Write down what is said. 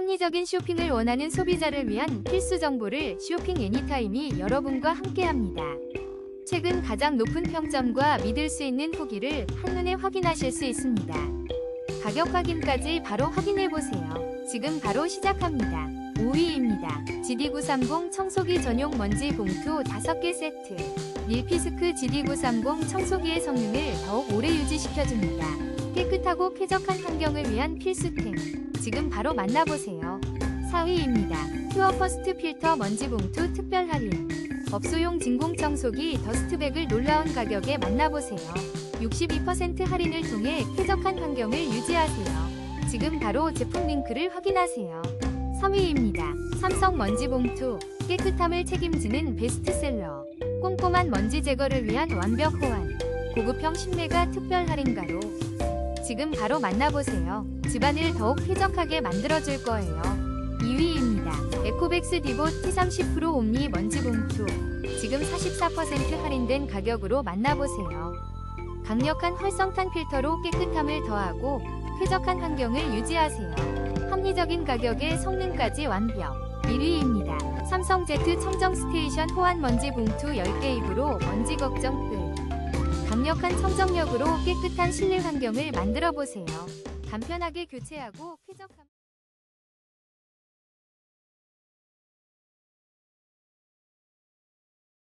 합리적인 쇼핑을 원하는 소비자를 위한 필수 정보를 쇼핑 애니타임이 여러분과 함께합니다. 최근 가장 높은 평점과 믿을 수 있는 후기를 한눈에 확인하실 수 있습니다. 가격 확인까지 바로 확인해 보세요. 지금 바로 시작합니다. 5위입니다. GD930 청소기 전용 먼지 봉투 5개 세트. 밀피스크 GD930 청소기의 성능을 더욱 오래 유지시켜줍니다. 깨끗하고 쾌적한 환경을 위한 필수템. 지금 바로 만나보세요. 4위입니다. 퓨어 퍼스트 필터 먼지 봉투 특별 할인. 업소용 진공 청소기 더스트백을 놀라운 가격에 만나보세요. 62% 할인을 통해 쾌적한 환경을 유지하세요. 지금 바로 제품 링크를 확인하세요. 3위입니다. 삼성 먼지 봉투. 깨끗함을 책임지는 베스트셀러. 꼼꼼한 먼지 제거를 위한 완벽 호환. 고급형 신메가 특별 할인가로. 지금 바로 만나보세요. 집안을 더욱 쾌적하게 만들어줄 거예요. 2위입니다. 에코백스 디보 T30 프로 옴니 먼지 봉투. 지금 44% 할인된 가격으로 만나보세요. 강력한 활성탄 필터로 깨끗함을 더하고 쾌적한 환경을 유지하세요. 합리적인 가격에 성능까지 완벽. 1위입니다. 삼성 Z 청정 스테이션 호환 먼지 봉투 10개 입으로 먼지 걱정 끝. 강력한 청정력으로 깨끗한 실내 환경을 만들어 보세요. 간편하게 교체하고 쾌적함